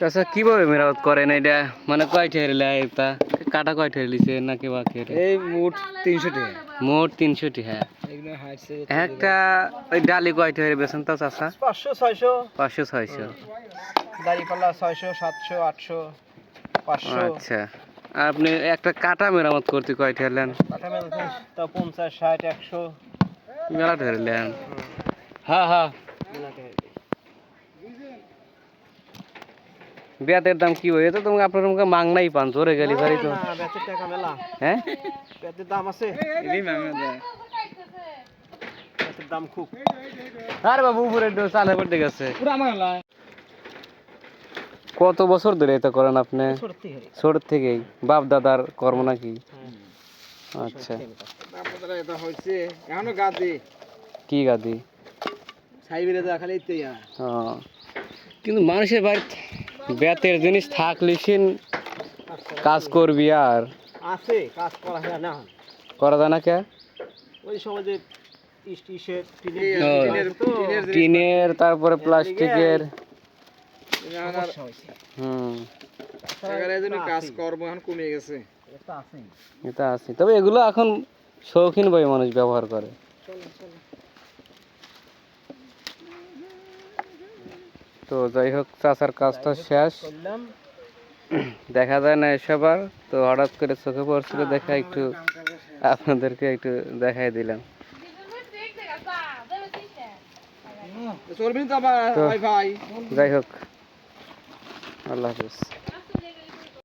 আচ্ছা কীভাবে মেরামত করেন এটা? মানে কয় ঠেরলে তা কাটা কয় ঠেরলিছে নাকি বা খের এই মোট তিনশো টাকা মোট তিনশোটি হ্যাঁ একটা ওই ডালি কয় ঠেরে বেছেন তো চাষা পাঁচশো ছয়শো। পাঁচশো ছয়শো। দাঁড়িপাল্লা ছয়শো সাতশো আটশো পাঁচশো। আচ্ছা। আপনি একটা কাটা মেরামত করতে কয় ঠেরলেন কাঠা মেলাতে তা পঞ্চাশ ষাট একশো। মেলা ঠেরলেন হ্যাঁ হ্যাঁ বেতের দাম কি হয়? তো তোমাকে আপনার মুখে মাংনাই পান জোরে গেলি ভারি তো। বেচের টাকা মেলা। হ্যাঁ? বেচের দাম আছে। দাম খুব। আর বাবু উপরে চালে পড়তে গেছে। পুরো আমার কত বছর ধরে এটা করেন আপনি? ছোট থেকেই। বাপ দাদার কর্ম নাকি? আচ্ছা। আপনাদের এটা হয়েছে এখনও গাদি। কি গাদি? সাইবেরে যা খালি কিন্তু মানুষের বাড়িতে বেতের জিনিস থাকলে সিন কাজ করবি আর। আছে কাজ করা হয় না। করা যায় না কে? ওই সময় যে ও, টিনের তারপরে প্লাস্টিকের। হুম। কাজ কর্ম এখন কমে গেছে। এটা আছে। এটা আছে। তবে এগুলো এখন শৌখিন বই মানুষ ব্যবহার করে। তো যাই হোক চাচার কাজটা শেষ। দেখা যায় না এসব আর তো হঠাৎ করে চোখে পড়ছিল দেখা একটু আপনাদেরকে একটু দেখাই দিলাম। তো যাই হোক আল্লাহ হাফিজ।